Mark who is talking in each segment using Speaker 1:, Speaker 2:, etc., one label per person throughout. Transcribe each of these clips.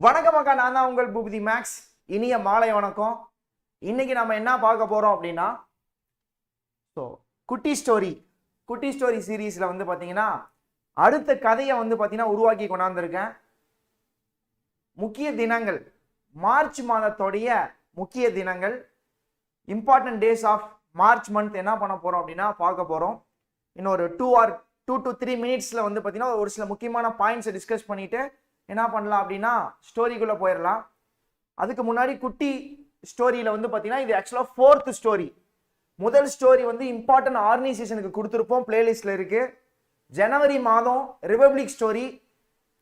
Speaker 1: வணக்கம் அக்கா நான் தான் உங்கள் பூபதி மேக்ஸ். இனிய மாலை வணக்கம். இன்னைக்கு நம்ம என்ன பார்க்க போறோம் அப்படின்னா ஸோ குட்டி ஸ்டோரி குட்டி ஸ்டோரி சீரீஸில் வந்து பார்த்தீங்கன்னா அடுத்த கதையை வந்து பார்த்தீங்கன்னா உருவாக்கி கொண்டாந்துருக்கேன். முக்கிய தினங்கள். மார்ச் மாதத்துடைய முக்கிய தினங்கள். Important days of March month என்ன பண்ண போகிறோம் அப்படின்னா பார்க்க போகிறோம் இன்னொரு two or two to three மினிட்ஸில் வந்து பார்த்தீங்கன்னா ஒரு சில முக்கியமான பாயிண்ட்ஸை டிஸ்கஸ் பண்ணிவிட்டு என்ன பண்ணலாம் அப்படின்னா ஸ்டோரிக்குள்ளே போயிடலாம் அதுக்கு முன்னாடி குட்டி ஸ்டோரியில் வந்து பார்த்தீங்கன்னா இது ஆக்சுவலாக ஃபோர்த் ஸ்டோரி முதல் ஸ்டோரி வந்து இம்பார்ட்டன்ட் ஆர்கனைசேஷனுக்கு கொடுத்துருப்போம் பிளேலிஸ்டில் இருக்குது ஜனவரி மாதம் ரிபப்ளிக் ஸ்டோரி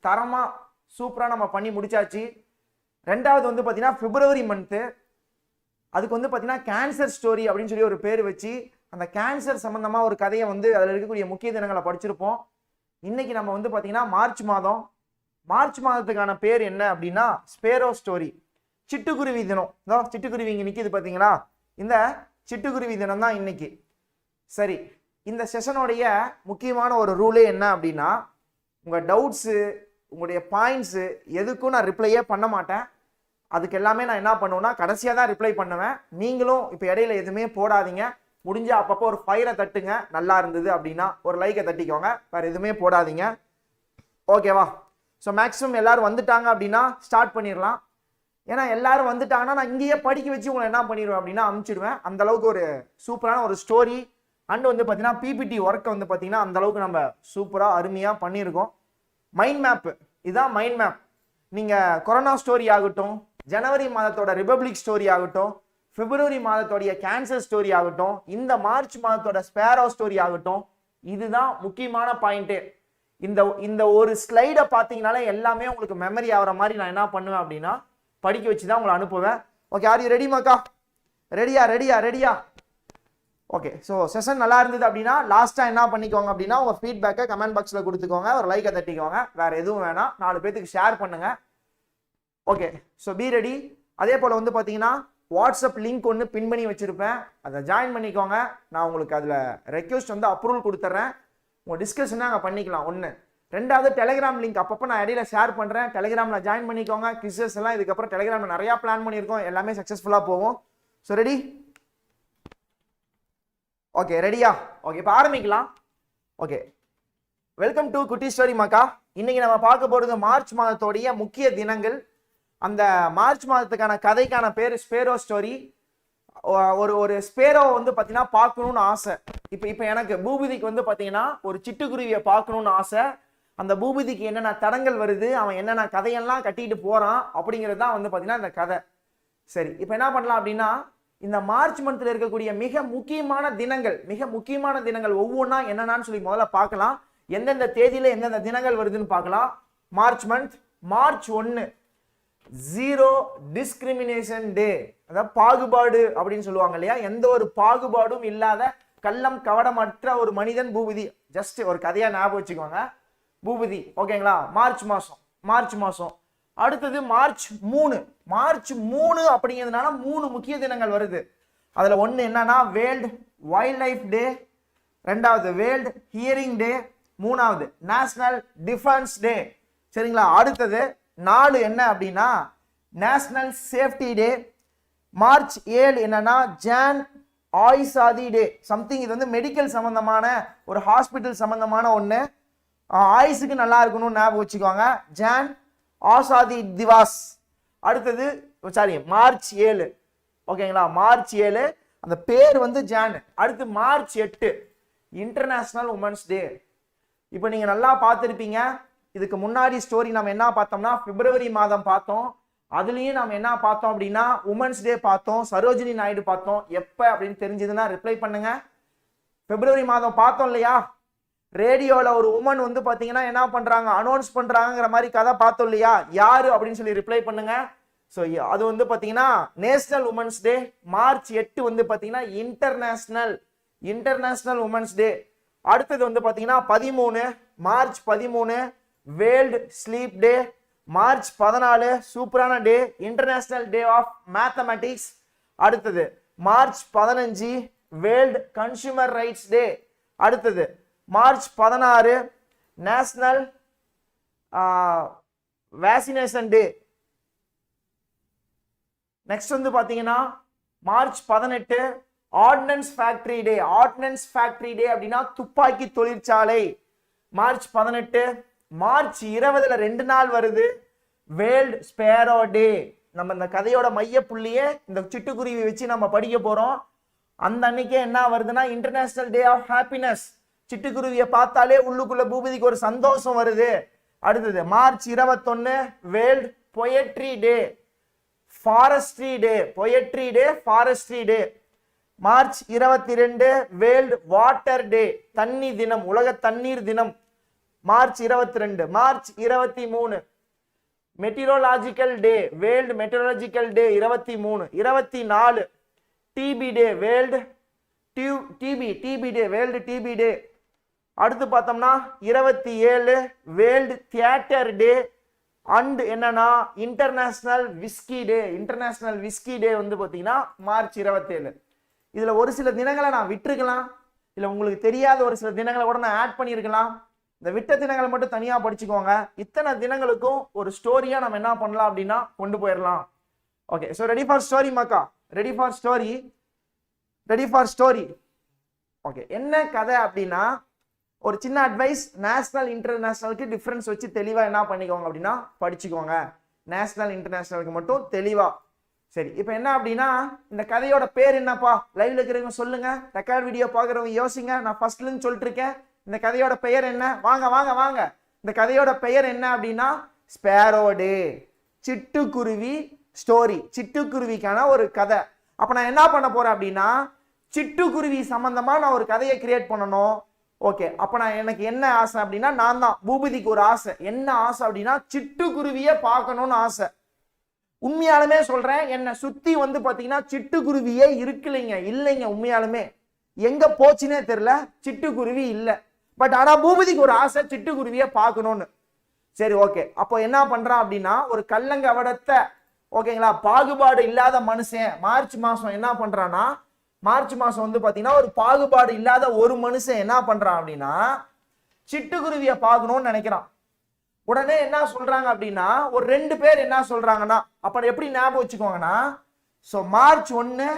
Speaker 1: தரமாக சூப்பராக நம்ம பண்ணி முடிச்சாச்சு. ரெண்டாவது வந்து பார்த்தீங்கன்னா பிப்ரவரி மந்த்து அதுக்கு வந்து பார்த்தீங்கன்னா கேன்சர் ஸ்டோரி அப்படின்னு சொல்லி ஒரு பேர் வச்சு அந்த கேன்சர் சம்மந்தமாக ஒரு கதையை வந்து அதில் இருக்கக்கூடிய முக்கிய தினங்களை படிச்சிருப்போம். இன்றைக்கி நம்ம வந்து பார்த்தீங்கன்னா மார்ச் மாதம் மார்ச் மாதத்துக்கான பேர் என்ன அப்படின்னா ஸ்பேரோ ஸ்டோரி. சிட்டுக்குருவி தினம். இதோ சிட்டுக்குருவி இங்கே நிற்கிது பார்த்தீங்களா இந்த சிட்டுக்குருவி தினம் தான் இன்னைக்கு. சரி இந்த செஷனுடைய முக்கியமான ஒரு ரூலே என்ன அப்படின்னா உங்கள் டவுட்ஸு உங்களுடைய பாயிண்ட்ஸு எதுக்கும் நான் ரிப்ளையே பண்ண மாட்டேன். அதுக்கு எல்லாமே நான் என்ன பண்ணுவேன்னா கடைசியாக தான் ரிப்ளை பண்ணுவேன். நீங்களும் இப்போ இடையில எதுவுமே போடாதீங்க. முடிஞ்ச அப்பப்போ ஒரு ஃபயரை தட்டுங்க. நல்லா இருந்தது அப்படின்னா ஒரு லைக்கை தட்டிக்கோங்க. வேறு எதுவுமே போடாதீங்க. ஓகேவா ஸோ மேக்ஸிமம் எல்லாரும் வந்துட்டாங்க அப்படின்னா ஸ்டார்ட் பண்ணிடலாம் ஏன்னா எல்லாரும் வந்துட்டாங்கன்னா நான் இங்கேயே படிக்க வச்சு உங்களை என்ன பண்ணிடுவேன் அப்படின்னா அனுப்பிச்சிடுவேன் அந்த அளவுக்கு ஒரு சூப்பரான ஒரு ஸ்டோரி அண்ட் வந்து பார்த்தீங்கன்னா பிபிடி ஒர்க்கை வந்து பார்த்தீங்கன்னா அந்த அளவுக்கு நம்ம சூப்பராக அருமையாக பண்ணியிருக்கோம் மைண்ட் மேப்பு இதுதான் மைண்ட் மேப் நீங்கள் கொரோனா ஸ்டோரி ஆகட்டும் ஜனவரி மாதத்தோட ரிபப்ளிக் ஸ்டோரி ஆகட்டும் பிப்ரவரி மாதத்தோடைய கேன்சர் ஸ்டோரி ஆகட்டும் இந்த மார்ச் மாதத்தோட ஸ்பேரோ ஸ்டோரி ஆகட்டும் இதுதான் முக்கியமான பாயிண்ட்டு இந்த இந்த ஒரு ஸ்லைடை பார்த்தீங்கனாலே எல்லாமே உங்களுக்கு மெமரி ஆகிற மாதிரி நான் என்ன பண்ணுவேன் அப்படின்னா படிக்க வச்சு தான் உங்களை அனுப்புவேன். ஓகே ஆர் யூ ரெடி மக்கா ரெடியா ரெடியா ரெடியா ஓகே ஸோ செஷன் நல்லா இருந்தது அப்படின்னா லாஸ்ட்டாக என்ன பண்ணிக்கோங்க அப்படின்னா உங்கள் ஃபீட்பேக்கை கமெண்ட் பாக்ஸில் கொடுத்துக்கோங்க ஒரு லைக்கை தட்டிக்கோங்க. வேறு எதுவும் வேணாம். நாலு பேத்துக்கு ஷேர் பண்ணுங்கள் ஓகே ஸோ பி ரெடி அதே போல் வந்து பார்த்தீங்கன்னா வாட்ஸ்அப் லிங்க் ஒன்று பின் பண்ணி வச்சுருப்பேன். அதை ஜாயின் பண்ணிக்கோங்க. நான் உங்களுக்கு அதில் ரெக்வஸ்ட் வந்து அப்ரூவல் கொடுத்துட்றேன் உங்கள் டிஸ்கஷனை அங்கே பண்ணிக்கலாம். ஒன்று ரெண்டாவது டெலிகிராம் லிங்க் அப்பப்போ நான் இடையில ஷேர் பண்ணுறேன் டெலிகிராமில் ஜாயின் பண்ணிக்கோங்க. கிஸ்ஸஸ் எல்லாம் இதுக்கப்புறம் டெலிகிராமில் நிறையா பிளான் பண்ணியிருக்கோம். எல்லாமே சக்ஸஸ்ஃபுல்லாக போகும். ஸோ ரெடி ஓகே ரெடியா ஓகே இப்போ ஆரம்பிக்கலாம். ஓகே வெல்கம் டு குட்டி ஸ்டோரி மக்கா இன்னைக்கு நம்ம பார்க்க போகிறது மார்ச் மாதத்தோடைய முக்கிய தினங்கள். அந்த மார்ச் மாதத்துக்கான கதைக்கான பேர் ஸ்பேரோ ஸ்டோரி ஒரு ஒரு ஸ்பேரோ வந்து பார்த்தீங்கன்னா பார்க்கணும்னு ஆசை. இப்போ இப்போ எனக்கு பூபதிக்கு வந்து பார்த்தீங்கன்னா ஒரு சிட்டுக்குருவியை பார்க்கணும்னு ஆசை. அந்த பூபதிக்கு என்னென்ன தடங்கள் வருது அவன் என்னென்ன கதையெல்லாம் கட்டிட்டு போகிறான் அப்படிங்கிறது தான் வந்து பார்த்தீங்கன்னா இந்த கதை. சரி இப்போ என்ன பண்ணலாம் அப்படின்னா இந்த மார்ச் மந்தில் இருக்கக்கூடிய மிக முக்கியமான தினங்கள் மிக முக்கியமான தினங்கள் ஒவ்வொன்றா என்னென்னு சொல்லி முதல்ல பார்க்கலாம். எந்தெந்த தேதியில் எந்தெந்த தினங்கள் வருதுன்னு பார்க்கலாம். மார்ச் மந்த் மார்ச் ஒன்று ஜீரோ டிஸ்கிரிமினேஷன் டே அதாவது பாகுபாடு அப்படின்னு சொல்லுவாங்க இல்லையா? எந்த ஒரு பாகுபாடும் இல்லாத கள்ளம் கவடமற்ற ஒரு மனிதன் பூபதி. ஜஸ்ட் ஒரு கதையா ஞாபகம் வச்சுக்கோங்க. பூபதி ஓகேங்களா? மார்ச் மாசம் மார்ச் மாசம். அடுத்தது மார்ச் மூணு. மார்ச் மூணு அப்படிங்கிறதுனால மூணு முக்கிய தினங்கள் வருது. அதில் ஒன்று என்னன்னா வேர்ல்டு வைல்ட் லைஃப் டே ரெண்டாவது வேர்ல்டு ஹியரிங் டே மூணாவது நேஷனல் டிஃபென்ஸ் டே சரிங்களா? அடுத்தது நாலு என்ன அப்படின்னா நேஷனல் சேஃப்டி டே மார்ச் ஏழு என்னன்னா ஜான் ஆயுசாதி டே சம்திங் இது வந்து மெடிக்கல் சம்பந்தமான ஒரு ஹாஸ்பிட்டல் சம்பந்தமான ஒன்று ஆயுசுக்கு நல்லா இருக்கணும்னு ஞாபகம் வச்சுக்கோங்க. ஜான் ஆசாதி திவாஸ் அடுத்தது சாரி மார்ச் ஏழு. ஓகேங்களா? மார்ச் ஏழு. அந்த பேர் வந்து ஜான் அடுத்து மார்ச் எட்டு. இன்டர்நேஷனல் உமன்ஸ் டே இப்போ நீங்கள் நல்லா பார்த்துருப்பீங்க. இதுக்கு முன்னாடி ஸ்டோரி நம்ம என்ன பார்த்தோம்னா பிப்ரவரி மாதம் பார்த்தோம். அதுலேயும் நம்ம என்ன பார்த்தோம் அப்படின்னா உமன்ஸ் டே பார்த்தோம் சரோஜினி நாயுடு பார்த்தோம். எப்போ அப்படின்னு தெரிஞ்சதுன்னா ரிப்ளை பண்ணுங்க. பிப்ரவரி மாதம் பார்த்தோம் இல்லையா? ரேடியோவில் ஒரு உமன் வந்து பார்த்தீங்கன்னா என்ன பண்ணுறாங்க அனௌன்ஸ் பண்ணுறாங்கிற மாதிரி கதை பார்த்தோம் இல்லையா? யாரு அப்படின்னு சொல்லி ரிப்ளை பண்ணுங்க. ஸோ அது வந்து பார்த்தீங்கன்னா நேஷனல் உமன்ஸ் டே மார்ச் எட்டு வந்து பார்த்தீங்கன்னா இன்டர்நேஷனல் இன்டர்நேஷனல் உமன்ஸ் டே அடுத்தது வந்து பார்த்தீங்கன்னா பதிமூணு மார்ச் பதிமூணு வேர்ல்டு ஸ்லீப் டே மார்ச் பதினாலு சூப்பரான day international day of mathematics அடுத்தது மார்ச் பதினஞ்சு வேர்ல்டு கன்சியூமர் ரைட்ஸ் டே. அடுத்தது மார்ச் பதினாறு நேஷனல் வேக்சினேஷன் டே. நெக்ஸ்ட் வந்து பார்த்தீங்கன்னா மார்ச் பதினெட்டு ordnance factory day. Ordnance factory day அப்படின்னா துப்பாக்கி தொழிற்சாலை. மார்ச் பதினெட்டு மார்ச் இருபதுல ரெண்டு நாள் வருது. வேர்ல்ட் ஸ்பேரோ டே நம்ம இந்த கதையோட மைய புள்ளியே இந்த சிட்டுக்குருவி வச்சு நம்ம படிக்க போறோம். அந்த அன்னைக்கே என்ன வருதுன்னா இன்டர்நேஷனல் டே ஆஃப் ஹாப்பினஸ் சிட்டுக்குருவியை பார்த்தாலே உள்ளுக்குள்ள பூபதிக்கு ஒரு சந்தோஷம் வருது. அடுத்தது மார்ச் இருபத்தொன்னு world poetry day forestry day poetry day forestry day March இருபத்தி ரெண்டு வேர்ல்டு வாட்டர் டே தண்ணி தினம் உலக தண்ணீர் தினம். மார்ச் இருபத்தி ரெண்டு மார்ச் இருபத்தி மூணு மெட்டிரோலாஜிக்கல் டே வேர்ல்டு மெட்டிரோலாஜிக்கல் டே இருபத்தி மூணு இருபத்தி நாலு TB day world due TB TB day world TB day அடுத்து பார்த்தோம்னா இருபத்தி ஏழு வேர்ல்டு தியேட்டர் டே அண்ட் என்னன்னா international whisky day international whisky day வந்து பார்த்தீங்கன்னா மார்ச் இருபத்தேழு. இதில் ஒரு சில தினங்களை நான் விட்டுருக்கலாம். இல்லை உங்களுக்கு தெரியாத ஒரு சில தினங்களை கூட நான் ஆட் பண்ணியிருக்கலாம். இந்த விட்ட தினங்களை மட்டும் தனியா படிச்சுக்கோங்க. இத்தனை தினங்களுக்கும் ஒரு ஸ்டோரியா நம்ம என்ன பண்ணலாம் அப்படின்னா கொண்டு போயிடலாம் okay so ready for story Mecca? Ready for story ready for story okay என்ன கதை அப்படின்னா ஒரு சின்ன அட்வைஸ் நேஷனல் இன்டர்நேஷனலுக்கு டிஃப்ரென்ஸ் வச்சு தெளிவாக என்ன பண்ணிக்கோங்க அப்படின்னா படிச்சுக்கோங்க. நேஷனல் இன்டர்நேஷனலுக்கு மட்டும் தெளிவா. சரி இப்போ என்ன அப்படின்னா இந்த கதையோட பேர் என்னப்பா? லைவ்ல இருக்கிறவங்க சொல்லுங்க. ரெக்கார்ட் வீடியோ பார்க்குறவங்க யோசிங்க. நான் ஃபர்ஸ்ட்லன்னு சொல்லிட்டு இருக்கேன். இந்த கதையோட பெயர் என்ன? வாங்க வாங்க வாங்க. இந்த கதையோட பெயர் என்ன அப்படின்னா ஸ்பேரோடு. சிட்டுக்குருவி ஸ்டோரி சிட்டுக்குருவிக்கான ஒரு கதை. அப்போ நான் என்ன பண்ண போகிறேன் அப்படின்னா சிட்டுக்குருவி சம்மந்தமாக நான் ஒரு கதையை கிரியேட் பண்ணணும். ஓகே அப்போ நான் எனக்கு என்ன ஆசை அப்படின்னா நான் தான். பூபதிக்கு ஒரு ஆசை. என்ன ஆசை அப்படின்னா சிட்டுக்குருவியை பார்க்கணும்னு ஆசை. உண்மையாலுமே சொல்கிறேன் என்னை சுற்றி வந்து பார்த்தீங்கன்னா சிட்டுக்குருவியே இருக்குல்லைங்க இல்லைங்க உண்மையாலுமே. எங்கே போச்சுன்னே தெரில சிட்டுக்குருவி இல்லை. பட் ஆனால் பூபதிக்கு ஒரு ஆசை சிட்டுக்குருவியை பார்க்கணும்னு. சரி ஓகே அப்போ என்ன பண்ணுறான் அப்படின்னா ஒரு கல்லங்கவடத்தை ஓகேங்களா பாகுபாடு இல்லாத மனுஷன் மார்ச் மாதம் என்ன பண்ணுறான்னா மார்ச் மாதம் வந்து பார்த்தீங்கன்னா ஒரு பாகுபாடு இல்லாத ஒரு மனுஷன் என்ன பண்ணுறான் அப்படின்னா சிட்டுக்குருவியை பார்க்கணும்னு நினைக்கிறான். உடனே என்ன சொல்கிறாங்க அப்படின்னா ஒரு ரெண்டு பேர் என்ன சொல்கிறாங்கன்னா அப்புறம் எப்படி ஞாபகம் வச்சுக்கோங்கன்னா ஸோ மார்ச் ஒன்று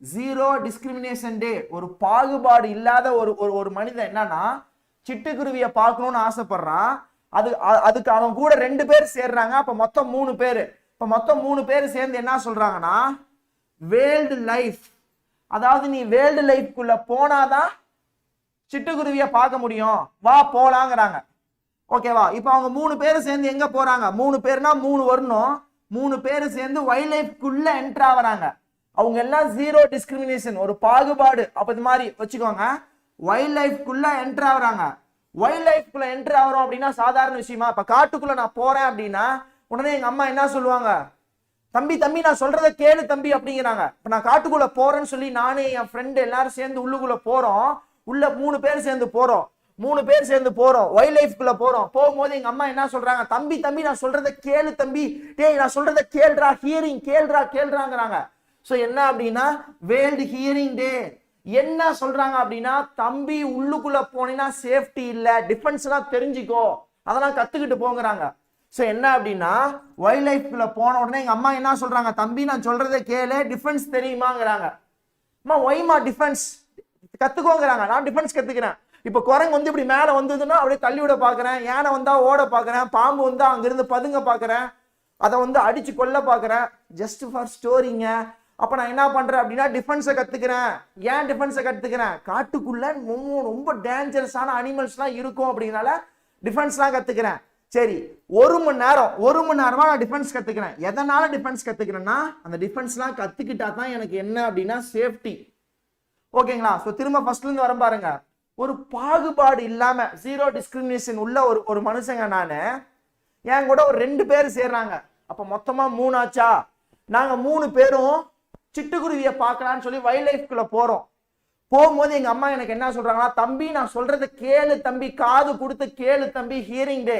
Speaker 1: ஜீரோ டிஸ்கிரிமினேஷன் டே ஒரு பாகுபாடு இல்லாத ஒரு ஒரு மனிதன் என்னன்னா சிட்டுக்குருவியை பார்க்கணும்னு ஆசைப்படுறான். அது அதுக்கு அவன் கூட ரெண்டு பேர் சேர்றாங்க. அப்ப மொத்தம் மூணு பேர். இப்ப மொத்தம் மூணு பேர் சேர்ந்து என்ன சொல்றாங்கன்னா வேர்ல்டு லைஃப் அதாவது நீ வேர்ல்டு லைஃப்குள்ள போனாதான் சிட்டுக்குருவியை பார்க்க முடியும். வா போலாங்கிறாங்க. ஓகேவா இப்போ அவங்க மூணு பேர் சேர்ந்து எங்க போறாங்க? மூணு பேர்னா மூணு வரணும். மூணு பேர் சேர்ந்து வைல்ட் லைஃப்குள்ள என்டர் ஆகுறாங்க. அவங்க எல்லாம் ஜீரோ டிஸ்கிரிமினேஷன் ஒரு பாகுபாடு. அப்ப இது மாதிரி வச்சுக்கோங்க. வைல்ட் லைஃப்குள்ள என்டர் ஆகுறாங்க. வைல்ட் லைஃப்குள்ள என்டர் ஆகுறோம் அப்படின்னா சாதாரண விஷயமா? இப்ப காட்டுக்குள்ள நான் போறேன் அப்படின்னா உடனே எங்க அம்மா என்ன சொல்லுவாங்க? தம்பி தம்பி நான் சொல்றத கேளு தம்பி அப்படிங்கிறாங்க. இப்ப நான் காட்டுக்குள்ள போறேன்னு சொல்லி நானே என் ஃப்ரெண்டு எல்லாரும் சேர்ந்து உள்ளுக்குள்ள போறோம். உள்ள மூணு பேர் சேர்ந்து போறோம். மூணு பேர் சேர்ந்து போறோம். வைல்ட் லைஃப்குள்ள போறோம். போகும்போது எங்க அம்மா என்ன சொல்றாங்க? தம்பி தம்பி நான் சொல்றத கேளு தம்பி. டேய் நான் சொல்றத கேள்றா ஹியரிங் கேள்றா கேளுறாங்கிறாங்க ஸோ என்ன அப்படின்னா வேர்ல்டு ஹியரிங் டே. என்ன சொல்றாங்க அப்படின்னா தம்பி உள்ளுக்குள்ள போனீங்கன்னா சேஃப்டி இல்லை டிஃபென்ஸ் எல்லாம் தெரிஞ்சுக்கோ. அதெல்லாம் கத்துக்கிட்டு போங்கிறாங்க. ஸோ என்ன அப்படின்னா வைல்ட் லைஃப்ல போன உடனே எங்க அம்மா என்ன சொல்றாங்க தம்பி நான் சொல்றதை கேளு டிஃபென்ஸ் தெரியுமாங்கிறாங்க. அம்மா ஒய்மா டிஃபென்ஸ்? கத்துக்கோங்கிறாங்க. நான் டிஃபென்ஸ் கத்துக்கிறேன். இப்போ குரங்கு வந்து இப்படி மேலே வந்ததுன்னா அப்படியே தள்ளி விட பார்க்கறேன் யானை வந்தா ஓட பார்க்கறேன் பாம்பு வந்தா அங்கிருந்து பதுங்க பார்க்குறேன் அதை வந்து அடிச்சு கொல்ல பார்க்குறேன் ஜஸ்ட் ஃபார் ஸ்டோரிங்க அப்ப நான் என்ன பண்றேன் அப்படின்னா டிஃபென்ஸை கத்துக்கிறேன். ஏன் டிஃபென்ஸை கத்துக்கிறேன்? காட்டுக்குள்ள ரொம்ப ரொம்ப டேஞ்சரஸான அனிமல்ஸ்லாம் இருக்கும் அப்படிங்கனால டிஃபென்ஸ்லாம் கத்துக்கிறேன். சரி ஒரு மணி நேரம் ஒரு மணி நேரமா நான் டிஃபென்ஸ் கத்துக்கிறேன். எதனால டிஃபென்ஸ் கத்துக்கிறேன்னா அந்த டிஃபென்ஸ்லாம் கத்துக்கிட்டா தான் எனக்கு என்ன அப்படின்னா சேஃப்டி ஓகேங்களா? ஸோ திரும்ப ஃபர்ஸ்ட்ல இருந்து வர பாருங்க. ஒரு பாகுபாடு இல்லாம ஜீரோ டிஸ்கிரிமினேஷன் உள்ள ஒரு ஒரு மனுஷங்க நானு என் கூட ஒரு ரெண்டு பேர் சேர்றாங்க. அப்ப மொத்தமா மூணாச்சா? நாங்கள் நாங்க மூணு பேரும் சிட்டுக்குருவியை பார்க்கலான்னு சொல்லி வைல்ட் லைஃப்குள்ளே போகிறோம் போகும்போது எங்கள் அம்மா எனக்கு என்ன சொல்கிறாங்கன்னா தம்பி நான் சொல்கிறது கேளு தம்பி காது கொடுத்து கேளு தம்பி ஹியரிங் டே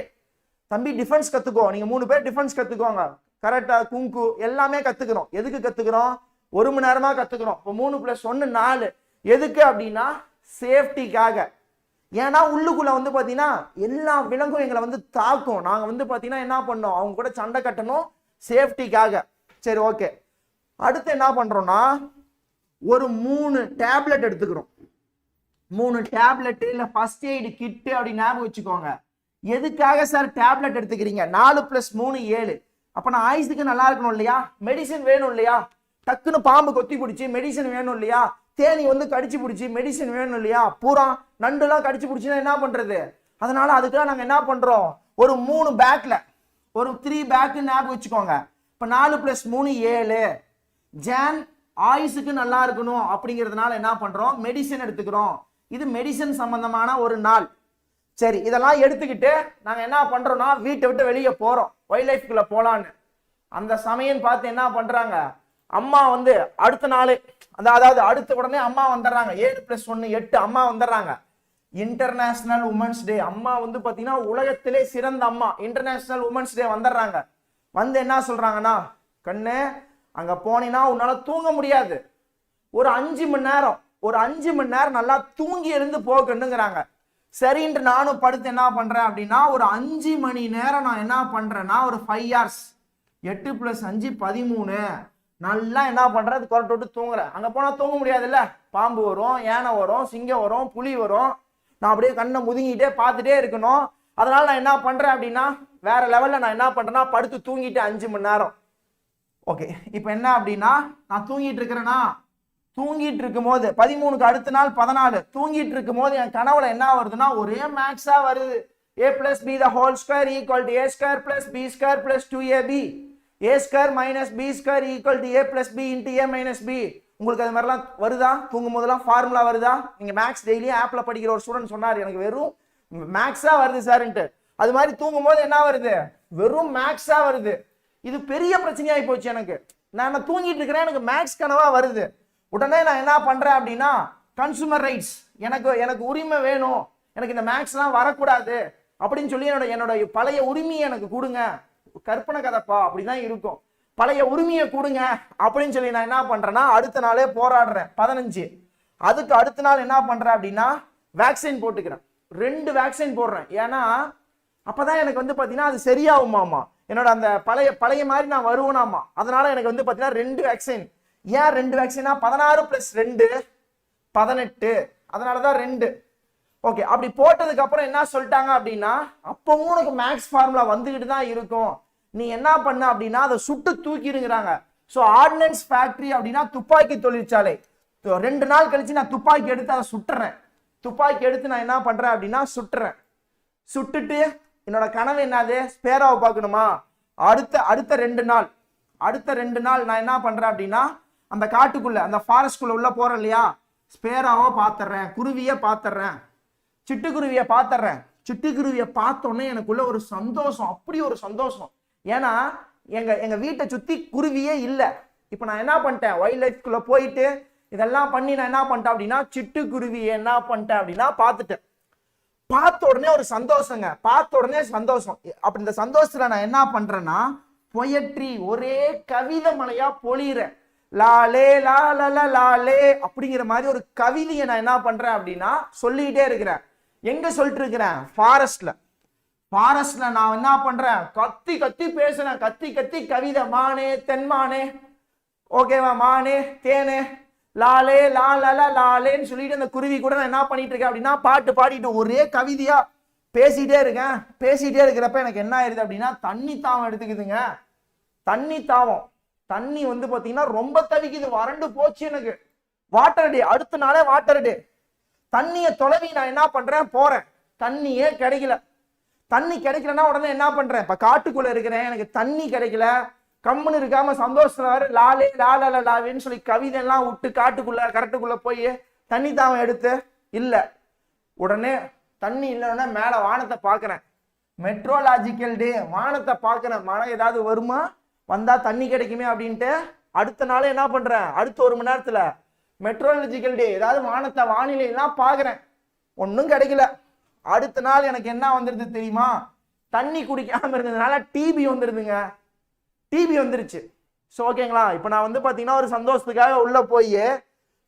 Speaker 1: தம்பி டிஃபென்ஸ் கற்றுக்கோ நீங்கள் மூணு பேர் டிஃபென்ஸ் கற்றுக்கோங்க கரெக்டாக குங்கு எல்லாமே கற்றுக்கிறோம் எதுக்கு கற்றுக்கிறோம் ஒரு மணி நேரமாக கற்றுக்கிறோம் இப்போ மூணு ப்ளஸ் ஒன்று நாலு. எதுக்கு அப்படின்னா சேஃப்டிக்காக ஏன்னா உள்ளுக்குள்ளே வந்து பார்த்தீங்கன்னா எல்லா விலங்கும் எங்களை வந்து தாக்கும். நாங்கள் வந்து பார்த்தீங்கன்னா என்ன பண்ணோம்? அவங்க கூட சண்டை கட்டணும் சேஃப்டிக்காக சரி ஓகே அடுத்து என்ன பண்றோம்னா ஒரு மூணு டேப்லெட் எடுத்துக்கிறோம். மூணு டேப்லெட் இல்ல ஃபர்ஸ்ட் எய்டு கிட்டு அப்படி ஞாபகம் வச்சுக்கோங்க. எதுக்காக சார் டேப்லெட் எடுத்துக்கிறீங்க? நாலு பிளஸ் மூணு ஏழு. அப்ப நான் ஆயுசுக்கு நல்லா இருக்கணும் இல்லையா? மெடிசன் வேணும் இல்லையா? டக்குன்னு பாம்பு கொத்தி பிடிச்சி மெடிசன் வேணும் இல்லையா? தேனி வந்து கடிச்சு பிடிச்சி மெடிசன் வேணும் இல்லையா? பூரா நண்டுலாம் கடிச்சு பிடிச்சின்னா என்ன பண்றது? அதனால அதுக்கெல்லாம் நாங்க என்ன பண்றோம்? ஒரு மூணு பேக்ல ஒரு த்ரீ பேக்கு ஞாபகம் வச்சுக்கோங்க. இப்ப நாலு பிளஸ் மூணு ஏழு. ஜான் ஆயுசுக்கு நல்லா இருக்கணும் அப்படிங்கிறதுனால என்ன பண்றோம்? மெடிசன் எடுத்துக்கிறோம். இது மெடிசன் சம்பந்தமான ஒரு நாள். சரி இதெல்லாம் எடுத்துக்கிட்டு நாங்க என்ன பண்றோம்னா வீட்டை விட்டு வெளியே போறோம். ஒயில்ட் லைஃப்குள்ள போலான்னு. அந்த சமயம் பார்த்து என்ன பண்றாங்க? அம்மா வந்து அடுத்த நாள் அந்த அதாவது அடுத்த உடனே அம்மா வந்துடுறாங்க. ஏழு பிளஸ் ஒன்று எட்டு அம்மா வந்துடுறாங்க. இன்டர்நேஷனல் உமன்ஸ் டே அம்மா வந்து பார்த்தீங்கன்னா உலகத்திலே சிறந்த அம்மா. இன்டர்நேஷனல் உமன்ஸ் டே வந்துடுறாங்க. வந்து என்ன சொல்றாங்கன்னா கண்ணு அங்கே போனீங்கன்னா உன்னால் தூங்க முடியாது. ஒரு அஞ்சு மணி நேரம் ஒரு அஞ்சு மணி நேரம் நல்லா தூங்கி எழுந்து போகணுங்கிறாங்க சரின்ட்டு நானும் படுத்து என்ன பண்ணுறேன் அப்படின்னா ஒரு அஞ்சு மணி நேரம் நான் என்ன பண்ணுறேன்னா ஒரு ஃபைவ் இயர்ஸ் எட்டு ப்ளஸ் அஞ்சு பதிமூணு நல்லா என்ன பண்ணுறது கொரட்டு விட்டு தூங்குறேன். அங்கே போனால் தூங்க முடியாதுல்ல? பாம்பு வரும் யானை வரும் சிங்கம் வரும் புலி வரும். நான் அப்படியே கண்ணை முதுங்கிட்டே பார்த்துட்டே இருக்கணும். அதனால நான் என்ன பண்ணுறேன் அப்படின்னா வேற லெவலில் நான் என்ன பண்ணுறேன்னா படுத்து தூங்கிட்டு அஞ்சு மணி நேரம். ஓகே இப்போ என்ன அப்படின்னா நான் தூங்கிட்டு இருக்கிறேன்னா தூங்கிட்டு இருக்கும்போது பதிமூணுக்கு அடுத்த நாள் பதினாலு தூங்கிட்டு இருக்கும்போது என் கனவுல என்ன வருதுன்னா ஒரே மேக்ஸா வருது. A plus B the whole square equal to A square plus B square plus two A B A square minus B square equal to A plus B into A minus B உங்களுக்கு அது மாதிரிலாம் வருதா? தூங்கும் போதெல்லாம் formula வருதா? நீங்க maths டெய்லியும் ஆப்ல படிக்கிற ஒரு ஸ்டூடெண்ட் சொன்னார் எனக்கு வெறும் மேக்ஸா வருது சார்ன்ட்டு அது மாதிரி தூங்கும் போது என்ன வருது? வெறும் மேக்ஸா வருது. இது பெரிய பிரச்சனையாகி போச்சு எனக்கு. நான் என்ன தூங்கிட்டு இருக்கிறேன் எனக்கு மேக்ஸ் கனவா வருது. உடனே நான் என்ன பண்றேன் அப்படின்னா கன்சூமர் ரைட்ஸ் எனக்கு எனக்கு உரிமை வேணும். எனக்கு இந்த மேக்ஸ்லாம் வரக்கூடாது. அப்படின்னு சொல்லி என்னோட என்னோட பழைய உரிமையை எனக்கு கொடுங்க. கற்பனை கதைப்பா அப்படிதான் இருக்கும். பழைய உரிமையை கொடுங்க அப்படின்னு சொல்லி நான் என்ன பண்றேன்னா அடுத்த நாளே போராடுறேன் பதினஞ்சு. அதுக்கு அடுத்த நாள் என்ன பண்றேன் அப்படின்னா வேக்சின் போட்டுக்கிறேன். ரெண்டு வேக்சின் போடுறேன். ஏன்னா அப்பதான் எனக்கு வந்து பாத்தீங்கன்னா அது சரியாகுமாமா. என்னோட அந்த பழைய பழைய மாதிரி நான் வருவேனாமா? அதனால எனக்கு வந்து பார்த்தீங்கன்னா ரெண்டு வேக்சின் ஏன் ரெண்டு வேக்சினா பதினாறு பிளஸ் ரெண்டு பதினெட்டு. அதனாலதான் ரெண்டு. ஓகே அப்படி போட்டதுக்கு அப்புறம் என்ன சொல்லிட்டாங்க அப்படின்னா அப்பவும் உனக்கு மேக்ஸ் ஃபார்முலா வந்துகிட்டு தான் இருக்கும். நீ என்ன பண்ண அப்படின்னா அதை சுட்டு தூக்கிடுங்கிறாங்க. ஸோ ஆர்டினன்ஸ் ஃபேக்டரி அப்படின்னா துப்பாக்கி தொழிற்சாலை. ரெண்டு நாள் கழிச்சு நான் துப்பாக்கி எடுத்து அதை சுட்டுறேன். துப்பாக்கி எடுத்து நான் என்ன பண்றேன் அப்படின்னா சுட்டுறேன். சுட்டுட்டு என்னோட கனவு என்னது? ஸ்பேராவை பார்க்கணுமா? அடுத்த அடுத்த ரெண்டு நாள். அடுத்த ரெண்டு நாள் நான் என்ன பண்ணுறேன் அப்படின்னா அந்த காட்டுக்குள்ளே அந்த ஃபாரஸ்ட்குள்ளே உள்ள போகிறேன் இல்லையா? ஸ்பேராவோ பார்த்துட்றேன் குருவியை பார்த்துட்றேன் சிட்டுக்குருவியை பார்த்துட்றேன் சிட்டுக்குருவியை பார்த்தோன்னே எனக்குள்ள ஒரு சந்தோஷம் அப்படி ஒரு சந்தோஷம். ஏன்னா எங்கள் எங்கள் வீட்டை சுற்றி குருவியே இல்லை. இப்போ நான் என்ன பண்ணிட்டேன்? வைல்ட் லைஃப்குள்ளே போயிட்டு இதெல்லாம் பண்ணி நான் என்ன பண்ணிட்டேன் அப்படின்னா சிட்டுக்குருவியை என்ன பண்ணிட்டேன் அப்படின்னா பார்த்துட்டேன். பார்த்த உடனே ஒரு சந்தோஷங்க. பார்த்த உடனே சந்தோஷம். அப்படி இந்த சந்தோஷத்துல நான் என்ன பண்றேன்னா பொயட்ரி ஒரே கவிதை மலையா பொழியிறேன். லாலே லாலல லாலே அப்படிங்கிற மாதிரி ஒரு கவிதையை நான் என்ன பண்றேன் அப்படின்னா சொல்லிக்கிட்டே இருக்கிறேன். எங்க சொல்லிட்டு இருக்கிறேன்? ஃபாரஸ்ட்ல ஃபாரஸ்ட்ல நான் என்ன பண்றேன்? கத்தி கத்தி பேசுறேன். கத்தி கத்தி கவிதை. மானே தென்மானே. ஓகேவா? மானே தேனே. லாலே லா லல லாலேன்னு சொல்லிட்டு அந்த குருவி கூட நான் என்ன பண்ணிட்டு இருக்கேன் அப்படின்னா பாட்டு பாடிட்டு ஒரே கவிதையா பேசிட்டே இருக்கேன். பேசிட்டே இருக்கிறப்ப எனக்கு என்ன ஆயிருது அப்படின்னா தண்ணி தாவம் எடுத்துக்குதுங்க. தண்ணி தாவம். தண்ணி வந்து பாத்தீங்கன்னா ரொம்ப தவிக்குது. வறண்டு போச்சு எனக்கு. வாட்டர் டே அடுத்த நாளே வாட்டர் டே தண்ணியை தொலைவி நான் என்ன பண்றேன்? போறேன். தண்ணியே கிடைக்கல. தண்ணி கிடைக்கலன்னா உடனே என்ன பண்றேன்? இப்ப காட்டுக்குள்ள இருக்கிறேன். எனக்கு தண்ணி கிடைக்கல. கம்முன்னு இருக்காம சந்தோஷத்துல வர லாலே லால லாவேன்னு சொல்லி கவிதை எல்லாம் விட்டு காட்டுக்குள்ள கரெக்டுக்குள்ள போய் தண்ணி தாவம் எடுத்து இல்ல. உடனே தண்ணி இல்லைன்னா மேல வானத்தை பாக்குறேன் மெட்ரோலாஜிக்கல் டே வானத்தை பார்க்குறேன். மழை ஏதாவது வருமா? வந்தா தண்ணி கிடைக்குமே அப்படின்ட்டு அடுத்த நாள் என்ன பண்றேன்? அடுத்த ஒரு மணி நேரத்துல மெட்ரோலஜிக்கல் டே ஏதாவது வானத்தை வானிலை எல்லாம் பாக்குறேன் ஒன்றும் கிடைக்கல. அடுத்த நாள் எனக்கு என்ன வந்துருது தெரியுமா? தண்ணி குடிக்காம இருந்ததுனால டிபி வந்துருதுங்க. டிவி வந்துருச்சு. ஸோ ஓகேங்களா இப்போ நான் வந்து பார்த்தீங்கன்னா ஒரு சந்தோஷத்துக்காக உள்ளே போய்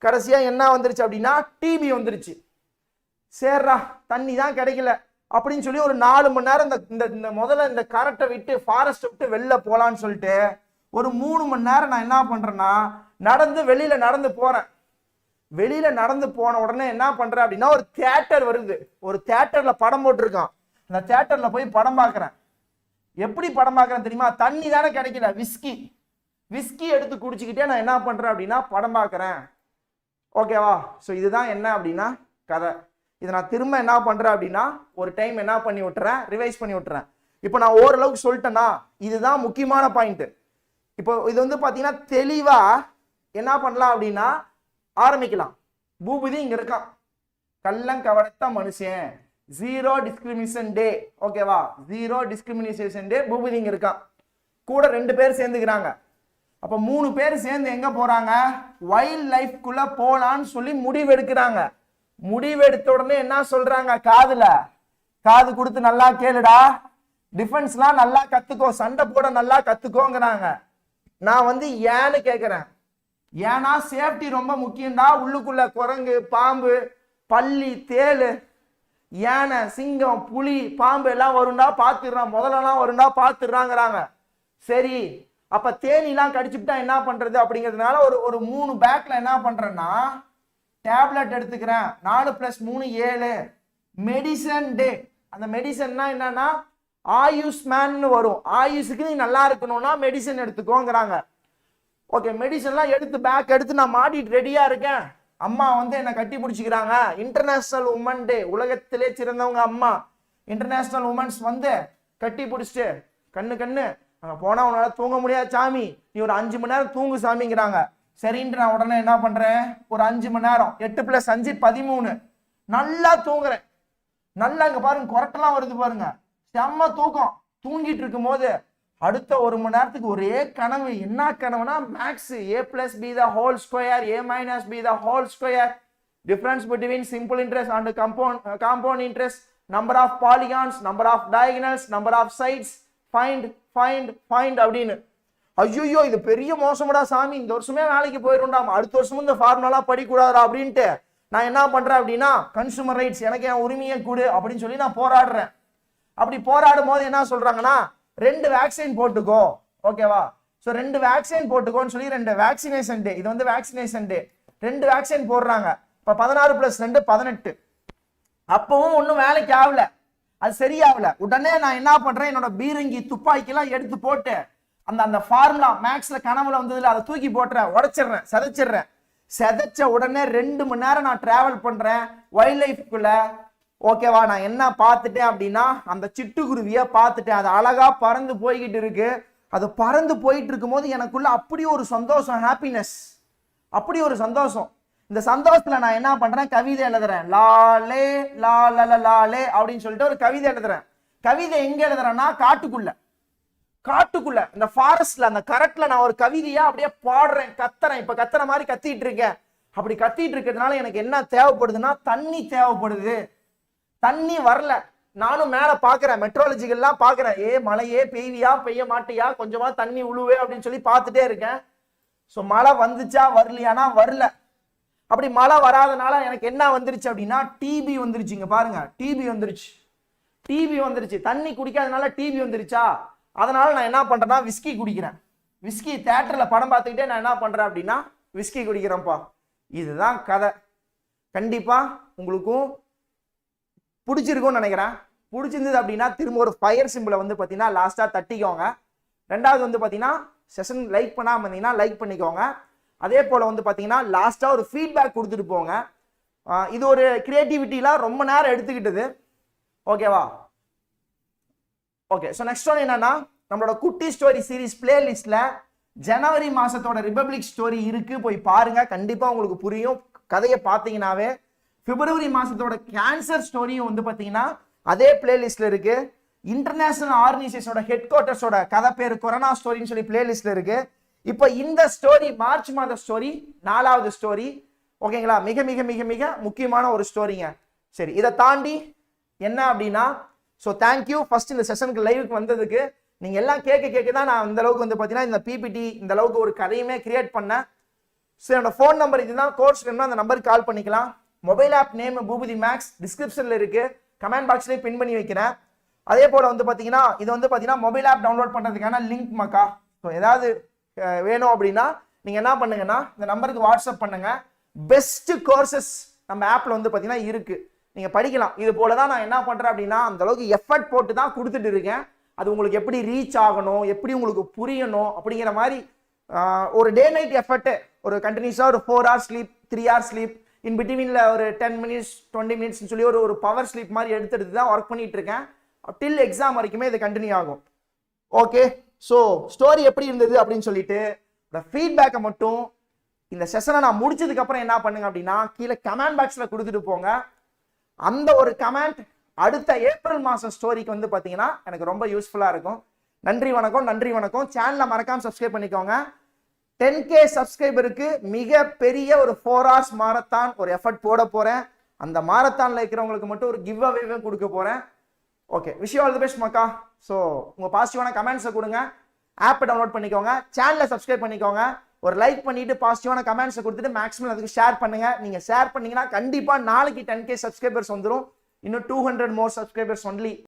Speaker 1: கடைசியாக என்ன வந்துருச்சு அப்படின்னா டிவி வந்துருச்சு. சேர்றா தண்ணி தான் கிடைக்கல. அப்படின்னு சொல்லி ஒரு நாலு மணி நேரம் இந்த இந்த இந்த முதல்ல இந்த கரட்டை விட்டு ஃபாரஸ்ட்டை விட்டு வெளில போகலான்னு சொல்லிட்டு ஒரு மூணு மணி நேரம் நான் என்ன பண்ணுறேன்னா நடந்து வெளியில நடந்து போறேன். வெளியில நடந்து போன உடனே என்ன பண்றேன் அப்படின்னா ஒரு தியேட்டர் வருது. ஒரு தியேட்டர்ல படம் போட்டிருக்கான். அந்த தியேட்டர்ல போய் படம் பார்க்குறேன். எப்படி படம் பார்க்கறேன் தெரியுமா? தண்ணி தானே கிடைக்கல. விஸ்கி. விஸ்கி எடுத்து குடிச்சுக்கிட்டே நான் என்ன பண்ணுறேன் அப்படின்னா படம் பார்க்குறேன் ஓகேவா ஸோ இதுதான் என்ன அப்படின்னா கதை. இதை நான் திரும்ப என்ன பண்ணுறேன் அப்படின்னா ஒரு டைம் என்ன பண்ணி விட்டுறேன்? ரிவைஸ் பண்ணி விட்டுறேன். இப்போ நான் ஓரளவுக்கு சொல்லிட்டேன்னா இதுதான் முக்கியமான பாயிண்ட்டு இப்போ இது வந்து பார்த்தீங்கன்னா தெளிவாக என்ன பண்ணலாம் அப்படின்னா ஆரம்பிக்கலாம். பூபதி இங்கே இருக்கான் கள்ளங்கவனத்த மனுஷன். ஜீரோ டிஸ்கிரிமினேஷன் டே ஓகேவா ஜீரோ டிஸ்கிரிமினேஷன் டே பூபதி இங்க இருக்கான் கூட ரெண்டு பேர் சேர்ந்துக்கிறாங்க. அப்ப மூணு பேர் சேர்ந்து எங்க போறாங்க? வைல்ட் லைஃப்குள்ள போலான்னு சொல்லி முடிவெடுக்கிறாங்க. முடிவெடுத்த உடனே என்ன சொல்றாங்க? காதுல. காது கொடுத்து நல்லா கேளுடா. டிஃபென்ஸ்லாம் நல்லா கத்துக்கோ. சண்டை போட நல்லா கத்துக்கோங்கிறாங்க. நான் வந்து ஏன்னு கேட்குறேன் ஏன்னா சேஃப்டி ரொம்ப முக்கியம்டா. உள்ளுக்குள்ள குரங்கு பாம்பு பள்ளி தேள் யானை சிங்கம் புலி பாம்பு எல்லாம் வருண்டா பார்த்துடுறான் முதல்லலாம் வருண்டா பார்த்துடுறாங்கிறாங்க சரி அப்ப தேனிலாம் கடிச்சுட்டா என்ன பண்றது அப்படிங்கிறதுனால ஒரு ஒரு மூணு பேக்ல என்ன பண்றேன்னா டேப்லெட் எடுத்துக்கிறேன். நாலு பிளஸ் மூணு ஏழு. மெடிசன் டே அந்த மெடிசன்னா என்னன்னா ஆயுஷ்மேன்னு வரும். ஆயுஷுக்கு நீ நல்லா இருக்கணும்னா மெடிசன் எடுத்துக்கோங்கிறாங்க. ஓகே மெடிசன்லாம் எடுத்து பேக் எடுத்து நான் மாட்டிட்டு ரெடியா இருக்கேன். அம்மா வந்து என்னை கட்டி பிடிச்சிக்கிறாங்க. இன்டர்நேஷ்னல் உமன் டே உலகத்திலே சிறந்தவங்க அம்மா. இன்டர்நேஷ்னல் உமன்ஸ் வந்து கட்டி பிடிச்சிட்டு கண்ணு கண்ணு. அங்கே போனால் உன்னால் தூங்க முடியாது சாமி. நீ ஒரு அஞ்சு மணி நேரம் தூங்கு சாமிங்கிறாங்க. சரின்ட்டு நான் உடனே என்ன பண்ணுறேன் ஒரு அஞ்சு மணி நேரம் எட்டு பிளஸ் அஞ்சு பதிமூணு. நல்லா தூங்குறேன். நல்லா அங்கே பாருங்க கொரட்டெல்லாம் வருது பாருங்க. செம்ம தூக்கம். தூங்கிட்டு இருக்கும் போது அடுத்த ஒரு மணி நேரத்துக்கு ஒரே கனவு. என்ன கனவுனா maths A plus B the whole square A minus B the whole square difference between simple interest and compound compound interest number of polygons number of diagonals number of sides find find find அப்படின்னு. ஐயோ இது பெரிய மோசமடா சாமி. இந்த வருஷமே வேலைக்கு போயிடும்டாம் அடுத்த வருஷமும் இந்த ஃபார்முலா படிக்கூடாதா அப்படின்ட்டு. நான் என்ன பண்றேன் அப்படின்னா கன்சூமர் ரைட்ஸ் எனக்கு என் உரிமையை கொடு அப்படின்னு சொல்லி நான் போராடுறேன். அப்படி போராடும் போது என்ன சொல்றாங்கன்னா ரெண்டு வேக்சின் போட்டுக்கோ. ஓகேவா ஸோ ரெண்டு வேக்சின் போட்டுக்கோன்னு சொல்லி ரெண்டு வேக்சினேஷன் டே இது வந்து வேக்சினேஷன் டே ரெண்டு வேக்சின் போடுறாங்க. இப்போ பதினாறு பிளஸ் ரெண்டு பதினெட்டு. அப்பவும் ஒன்றும் வேலைக்கு ஆகல. அது சரியாகல. உடனே நான் என்ன பண்றேன்? என்னோட பீரங்கி துப்பாக்கிலாம் எடுத்து போட்டு அந்த அந்த ஃபார்முலா மேக்ஸ்ல கனவுல வந்ததுல அதை தூக்கி போட்டுறேன். உடைச்சிடுறேன். செதைச்சிடுறேன். செதைச்ச உடனே ரெண்டு மணி நேரம் நான் டிராவல் பண்றேன். வைல்ட் லைஃப்குள்ள ஓகேவா நான் என்ன பார்த்துட்டேன் அப்படின்னா அந்த சிட்டுக்குருவியை பார்த்துட்டேன். அது அழகாக பறந்து போய்கிட்டு இருக்கு. அது பறந்து போயிட்டு இருக்கும்போது எனக்குள்ள அப்படி ஒரு சந்தோஷம் ஹாப்பினஸ் அப்படி ஒரு சந்தோஷம். இந்த சந்தோஷத்துல நான் என்ன பண்றேன்? கவிதை எழுதுறேன். லாலே லா லல லாலே அப்படின்னு சொல்லிட்டு ஒரு கவிதை எழுதுறேன். கவிதை எங்க எழுதுறேன்னா காட்டுக்குள்ள. காட்டுக்குள்ள. இந்த ஃபாரஸ்ட்ல அந்த கரட்ல நான் ஒரு கவிதையா அப்படியே பாடுறேன் கத்துறேன். இப்ப கத்துற மாதிரி கத்திட்டு இருக்கேன். அப்படி கத்திட்டு இருக்கிறதுனால எனக்கு என்ன தேவைப்படுதுன்னா தண்ணி தேவைப்படுது. தண்ணி வரல. நானும் மேல பாக்குறேன். மெட்ரோலஜிக்கல்லாம் பாக்குறேன். ஏ மழையே பெய்வியா பெய்ய மாட்டியா? கொஞ்சமா தண்ணி உழுவே அப்படின்னு சொல்லி பார்த்துட்டே இருக்கேன். ஸோ மழை வந்துச்சா வரலையானா வரல. அப்படி மழை வராதனால எனக்கு என்ன வந்துருச்சு அப்படின்னா டிபி வந்துருச்சு இங்க பாருங்க. டிபி வந்துருச்சு. டிபி வந்துருச்சு. தண்ணி குடிக்காதனால டிபி வந்துருச்சா? அதனால நான் என்ன பண்றேன்னா விஸ்கி குடிக்கிறேன். விஸ்கி தேட்டர்ல படம் பார்த்துக்கிட்டே நான் என்ன பண்றேன் அப்படின்னா விஸ்கி குடிக்கிறேன்ப்பா. இதுதான் கதை. கண்டிப்பா உங்களுக்கும் பிடிச்சிருக்கும்னு நினைக்கிறேன். பிடிச்சிருந்தது அப்படின்னா திரும்ப ஒரு ஃபயர் சிம்பிளை வந்து பார்த்தீங்கன்னா லாஸ்ட்டாக தட்டிக்கோங்க. ரெண்டாவது வந்து பார்த்தீங்கன்னா செஷன் லைக் பண்ணாமல் இருந்தீங்கன்னா லைக் பண்ணிக்கோங்க. அதே போல் வந்து பார்த்தீங்கன்னா லாஸ்ட்டாக ஒரு ஃபீட்பேக் கொடுத்துட்டு போங்க. இது ஒரு கிரியேட்டிவிட்டிலாம் ரொம்ப நேரம் எடுத்துக்கிட்டது. ஓகேவா ஓகே ஸோ நெக்ஸ்ட் ஒன் என்னன்னா நம்மளோட குட்டி ஸ்டோரி சீரிஸ் பிளேலிஸ்ட்ல ஜனவரி மாதத்தோட ரிபப்ளிக் ஸ்டோரி இருக்குது போய் பாருங்கள் கண்டிப்பாக உங்களுக்கு புரியும். கதையை பார்த்தீங்கன்னாவே பிப்ரவரி மாசத்தோட கேன்சர் ஸ்டோரியும் வந்து பார்த்தீங்கன்னா அதே பிளேலிஸ்ட்ல இருக்கு. இன்டர்நேஷனல் ஆர்கனைசேஷனோட ஹெட் குவார்ட்டர்ஸோட கதை பேர் கொரோனா ஸ்டோரின்னு சொல்லி பிளேலிஸ்ட்ல இருக்கு. இப்போ இந்த ஸ்டோரி மார்ச் மாத ஸ்டோரி நாலாவது ஸ்டோரி ஓகேங்களா? மிக மிக மிக மிக முக்கியமான ஒரு ஸ்டோரிங்க சரி இதை தாண்டி என்ன அப்படின்னா ஸோ தேங்க்யூ ஃபர்ஸ்ட் இந்த செஷனுக்கு லைவுக்கு வந்ததுக்கு நீங்க எல்லாம் கேட்க கேட்க தான் நான் இந்த அளவுக்கு வந்து பார்த்தீங்கன்னா இந்த பிபிடி இந்த அளவுக்கு ஒரு கதையுமே கிரியேட் பண்ணேன். சரி என்னோட ஃபோன் நம்பர் இதுதான். கோர்ஸ் வேணும்னா அந்த நம்பருக்கு கால் பண்ணிக்கலாம். Mobile app name Boopathi maths டிஸ்கிரிப்ஷனில் இருக்கு. கமெண்ட் பாக்ஸ்லேயே பின் பண்ணி வைக்கிறேன். அதே போல் வந்து பார்த்தீங்கன்னா இது வந்து பார்த்தீங்கன்னா மொபைல் ஆப் டவுன்லோட் பண்ணுறதுக்கான லிங்க் மக்கா. ஸோ ஏதாவது வேணும் அப்படின்னா நீங்கள் என்ன பண்ணுங்கன்னா இந்த நம்பருக்கு வாட்ஸ்அப் பண்ணுங்கள் பெஸ்ட்டு கோர்சஸ் நம்ம ஆப்பில் வந்து பார்த்தீங்கன்னா இருக்குது நீங்கள் படிக்கலாம். இது போல தான் நான் என்ன பண்ணுறேன் அப்படின்னா அந்த அளவுக்கு எஃபர்ட் போட்டு தான் கொடுத்துட்டு இருக்கேன். அது உங்களுக்கு எப்படி ரீச் ஆகணும் எப்படி உங்களுக்கு புரியணும் அப்படிங்கிற மாதிரி ஒரு டே நைட் எஃபர்ட்டு ஒரு கண்டினியூஸாக ஒரு four hours sleep three hours sleep in பிட்வீனில் ஒரு டென் மினிட்ஸ் டுவெண்ட்டி மினிட்ஸ்னு சொல்லி ஒரு ஒரு பவர் ஸ்லீப் மாதிரி எடுத்து எடுத்து தான் ஒர்க் பண்ணிட்டு இருக்கேன் டில் எக்ஸாம் வரைக்குமே இது கண்டினியூ ஆகும். ஓகே ஸோ ஸ்டோரி எப்படி இருந்தது அப்படின்னு சொல்லிட்டு ஃபீட்பேக்கை மட்டும் இந்த செஷனை நான் முடிச்சதுக்கப்புறம் என்ன பண்ணுங்க அப்படின்னா கீழே கமெண்ட் பாக்ஸில் கொடுத்துட்டு போங்க. அந்த ஒரு கமெண்ட் அடுத்த ஏப்ரல் மாதம் ஸ்டோரிக்கு வந்து பார்த்தீங்கன்னா எனக்கு ரொம்ப யூஸ்ஃபுல்லாக இருக்கும். நன்றி வணக்கம் நன்றி வணக்கம். சேனலை மறக்காமல் சப்ஸ்கிரைப் பண்ணிக்கோங்க. டென் கே சப்ஸ்கிரைபருக்கு மிக பெரிய ஒரு ஃபோர் ஹவர்ஸ் மாரத்தான் ஒரு எஃபர்ட் போட போகிறேன் அந்த மாரத்தானில் இருக்கிறவங்களுக்கு மட்டும் ஒரு கிவ் அவேவே கொடுக்க போகிறேன் ஓகே விஷயம் ஆல் தி பெஸ்ட் மக்கா. ஸோ உங்கள் பாசிட்டிவான கமெண்ட்ஸை கொடுங்க. ஆப்பை டவுன்லோட் பண்ணிக்கோங்க. சேனலை சப்ஸ்கிரைப் பண்ணிக்கோங்க. ஒரு லைக் பண்ணிட்டு பாசிட்டிவான கமெண்ட்ஸை கொடுத்துட்டு மேக்ஸிமம் அதுக்கு ஷேர் பண்ணுங்க. நீங்கள் ஷேர் பண்ணீங்கன்னா கண்டிப்பாக நாளைக்கு டென் கே சப்ஸ்கிரைபர்ஸ் வந்துடும் இன்னும் two hundred more subscribers only